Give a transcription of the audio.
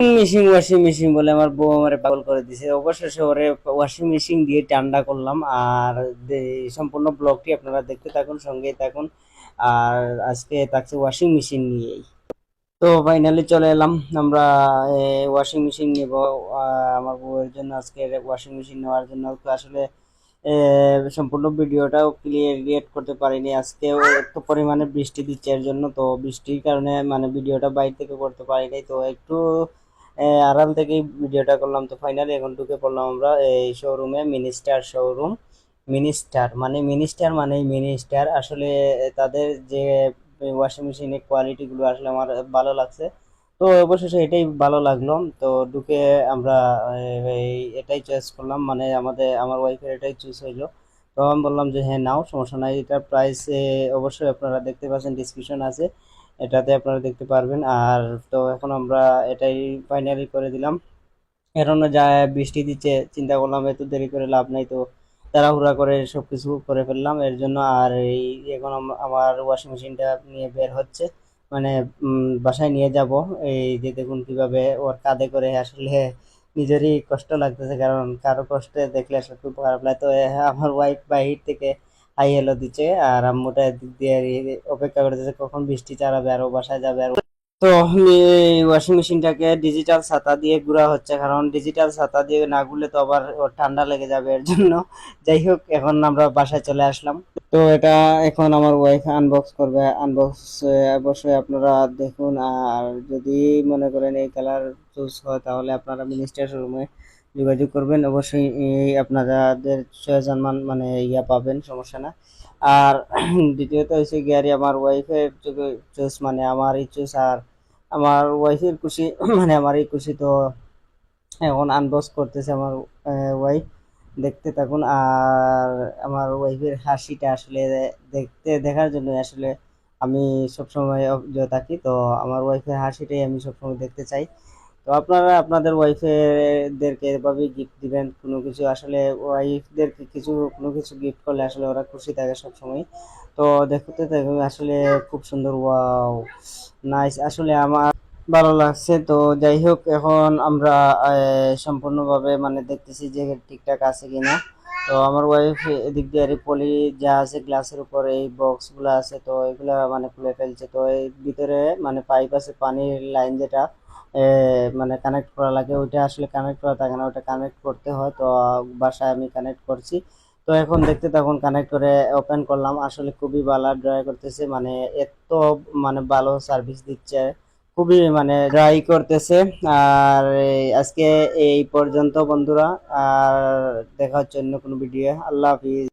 Machine washing machine বলে আমার বউ আমারে পাগল করে দিছে। অবশেষে ওরে ওয়াশিং মেশিন দিয়ে ঠান্ডা করলাম। আর সম্পূর্ণ ব্লগটি আপনারা দেখতে থাকুন, সঙ্গেই থাকুন। আর আজকে থাকছে ওয়াশিং মেশিন নিয়েই। তো ফাইনালি চলে এলাম। আমরা ওয়াশিং মেশিন নিব। আমার বউয়ের জন্য আজকে ওয়াশিং মেশিন নেওয়ার জন্য। আসলে সম্পূর্ণ ভিডিওটাও ক্লিয়ার ক্রিয়েট করতে পারিনি। আজকে এত পরিমাণে বৃষ্টি দিচ্ছে এর জন্য। তো বৃষ্টির কারণে মানে ভিডিওটা বাইরে থেকে করতে পারিনি। তো একটু আড়াল থেকেই ভিডিওটা করলাম। তো ফাইনালি এখন ঢুকে পড়লাম আমরা এই শোরুমে মিনিস্টার শোরুম মিনিস্টার মানে মিনিস্টার মানে মিনিস্টার আসলে তাদের যে ওয়াশিং মেশিনের কোয়ালিটিগুলো আসলে আমার ভালো লাগছে। তো অবশেষে এটাই ভালো লাগল। তো ঢুকে আমরা এটাই চয়েস করলাম। মানে আমাদের, আমার ওয়াইফের এটাই চুজ হইল। তো আমি বললাম যে হ্যাঁ নাও, সমস্যা নাই। এটার প্রাইস অবশ্যই আপনারা দেখতে পাচ্ছেন ডিসক্রিপশন আছে। এটাতে আপনারা দেখতে পারবেন। আর তো এখন আমরা এটাই ফাইনালি করে দিলাম। এখনও যা বৃষ্টি দিচ্ছে, চিন্তা করলাম এত দেরি করে লাভ নাই তো তাড়াহুড়া করে সবকিছু করে ফেললাম। এর জন্য আর এই এখন আমার ওয়াশিং মেশিনটা নিয়ে বের হচ্ছে। মানে বাসায় নিয়ে যাব। এই যে দেখুন কীভাবে ওর কাঁধে করে আসলে নিজেরই কষ্ট লাগতেছে। কারণ কারও কষ্টে দেখলে আসলে খুব খারাপ লাগে। তো আমার ওয়াইফ বাহির থেকে হ্যালো দিচ্ছে আর আম্মুটা দিক দিয়ে অপেক্ষা করতেছে, কখন বৃষ্টি চালাবে আর ও বাসায় যাবে আর তো ওয়াশিং মেশিনটাকে ডিজিটাল ছাতা দিয়ে ঘোরা হচ্ছে, কারণ ডিজিটাল ছাতা দিয়ে না ঘুরলে তো আবার ওর ঠান্ডা লেগে যাবে, এর জন্য। যাই হোক, এখন আমরা বাসায় চলে আসলাম। তো এটা এখন আমার ওয়াইফ আনবক্স করবে আনবক্স অবশ্যই আপনারা দেখুন, আর যদি মনে করেন এই কালার চুজ হয়, তাহলে আপনারা মিনিস্টার শোরুমে যোগাযোগ করবেন, অবশ্যই এই আপনাদের চয়েস মানে ইয়া পাবেন, সমস্যা না। আর দ্বিতীয়ত হচ্ছে গিয়ারি আমার ওয়াইফের চুজ মানে আমারই চুজ আর আমার ওয়াইফের খুশি মানে আমারই খুশি তো এখন আনবক্স করতেছে আমার ওয়াইফ দেখতে থাকুন, আর আমার ওয়াইফের হাসিটা আসলে দেখতে, দেখার জন্য আসলে আমি সবসময় অবজয় থাকি, তো আমার ওয়াইফের হাসিটাই আমি সবসময় দেখতে চাই। তো আপনারা আপনাদের ওয়াইফেদেরকে এভাবে গিফট দিবেন, কোনো কিছু আসলে ওয়াইফদেরকে কিছু, কোনো কিছু গিফট করলে আসলে ওরা খুশি থাকে সবসময়। তো দেখতে দেখুন আসলে খুব সুন্দর ওয়াও নাইস আসলে আমার ভালো লাগছে। তো যাই হোক, এখন আমরা সম্পূর্ণভাবে মানে দেখতেছি যে ঠিকঠাক আছে কিনা। তো আমার ওয়াইফ এদিক দিয়ে পলি যা আছে গ্লাসের উপর, এই বক্সগুলা আছে, তো এগুলা মানে খুলে ফেলছে। তো এই ভিতরে মানে পাইপ আছে, পানির লাইন যেটা মানে কানেক্ট করা লাগে, ওইটা আসলে কানেক্ট করা থাকে না ওটা কানেক্ট করতে হয়, তো, বাসায় আমি কানেক্ট করছি। তো এখন দেখতে তখন কানেক্ট করে ওপেন করলাম, আসলে খুবই ভালো ড্রাই করতেছে মানে এত মানে ভালো সার্ভিস দিচ্ছে, খুবই মানে ড্রাই করতেছে, আর আজকে এই পর্যন্ত বন্ধুরা, আর দেখা হচ্ছে অন্য কোনো ভিডিও আল্লাহ হাফিজ।